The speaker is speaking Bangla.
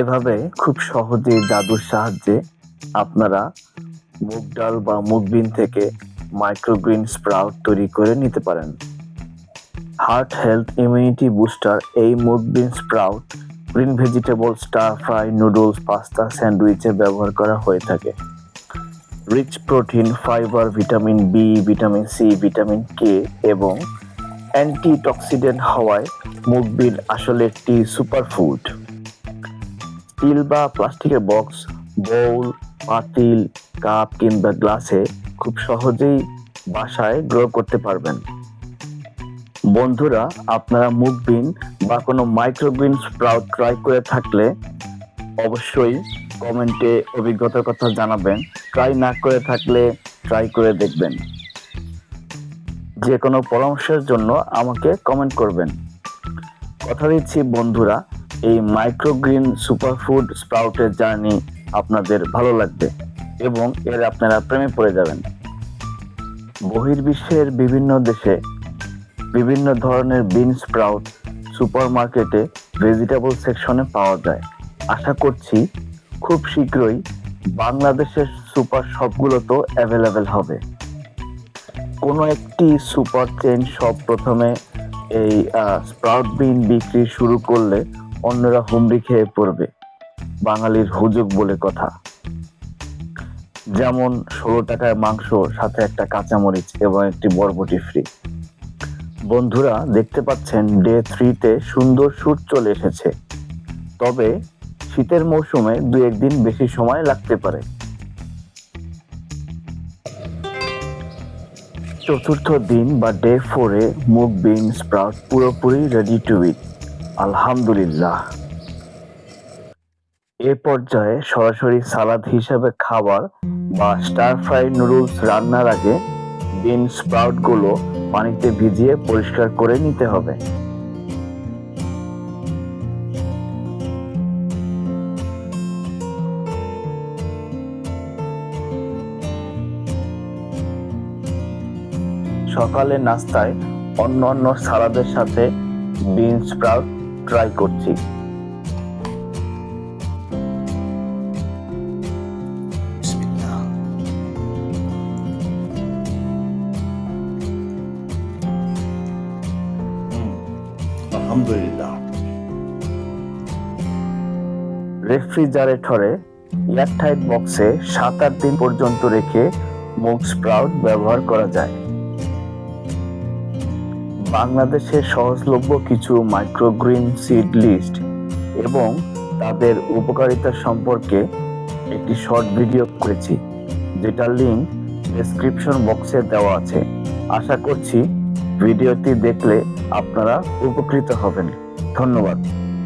এভাবে খুব সহজেই জাদুর সাহায্যে আপনারা মুগ ডাল বা মুগ বিন থেকে মাইক্রোগ্রিন স্প্রাউট তৈরি করে নিতে পারেন। হার্ট হেলথ ইমিউনিটি বুস্টার এই mung bean sprout green vegetable stir fry noodles pasta স্যান্ডউইচে ব্যবহার করা হয়ে থাকে। Rich protein fibre vitamin B vitamin C vitamin K এবং অ্যান্টিটক্সিডেন্ট হওয়ায় মুগ বিন আসলে একটি সুপারফুড স্টিল বা প্লাস্টিকের বক্স, বোল, পাতিল, কাপ কিংবা গ্লাসে খুব সহজেই বাসায় গ্রো করতে পারবেন। বন্ধুরা, আপনারা মুগ বিন বা কোনো মাইক্রোগ্রিন স্প্রাউট ট্রাই করে থাকলে অবশ্যই কমেন্টে অভিজ্ঞতার কথা জানাবেন। ট্রাই না করে থাকলে ট্রাই করে দেখবেন। যে কোনো পরামর্শের জন্য আমাকে কমেন্ট করবেন। কথা দিচ্ছি বন্ধুরা এই মাইক্রোগ্রিন সুপারফুড স্প্রাউটের জার্নি আপনাদের ভালো লাগবে এবং এর আপনারা প্রেমে পড়ে যাবেন। বহির্বিশ্বের বিভিন্ন দেশে বিভিন্ন ধরনের বিন স্প্রাউট সুপারমার্কেটে ভেজিটেবল সেকশনে পাওয়া যায়। আশা করছি খুব শীঘ্রই বাংলাদেশের সুপার শপগুলোতেও অ্যাভেলেবেল হবে। কোনো একটি সুপার চেইন শপ প্রথমে এই স্প্রাউট বিন বিক্রি শুরু করলে অন্যরা হুমড়ি খেয়ে পড়বে, বাঙালির হুজুগ বলে কথা। যেমন ষোলো টাকায় মাংস, সাথে একটা কাঁচামরিচ এবং একটি বরবটি ফ্রি বন্ধুরা, দেখতে পাচ্ছেন ডে থ্রিতে সুন্দর সুর চলে এসেছে। তবে শীতের মৌসুমে দু একদিন বেশি সময় লাগতে পারে। চতুর্থ দিন বা ডে ফোরে মুগ বিন স্প্রাউট পুরোপুরি রেডি টু ইট আলহামদুলিল্লাহ। এ পর্যায়ে সরাসরি সালাদ হিসাবে খাবার বা স্টার ফ্রাই নুডলস রান্নার আগে বিন স্প্রাউটগুলো পানিতে ভিজিয়ে পরিষ্কার করে নিতে হবে। সকালে নাস্তায় অন্য অন্য সালাদের সাথে বিন স্প্রাউট ট্রাই করছি। আলহামদুলিল্লাহ। রেফ্রিজারেটরে এয়ারটাইট বক্সে সাত আট দিন পর্যন্ত রেখে মুগ স্প্রাউট ব্যবহার করা যায়। বাংলাদেশের সহজলভ্য কিছু মাইক্রোগ্রিন সিড লিস্ট এবং তাদের উপকারিতা সম্পর্কে একটি শর্ট ভিডিও করেছি, যেটার লিঙ্ক ডেসক্রিপশন বক্সে দেওয়া আছে। আশা করছি ভিডিওটি দেখলে আপনারা উপকৃত হবেন। ধন্যবাদ।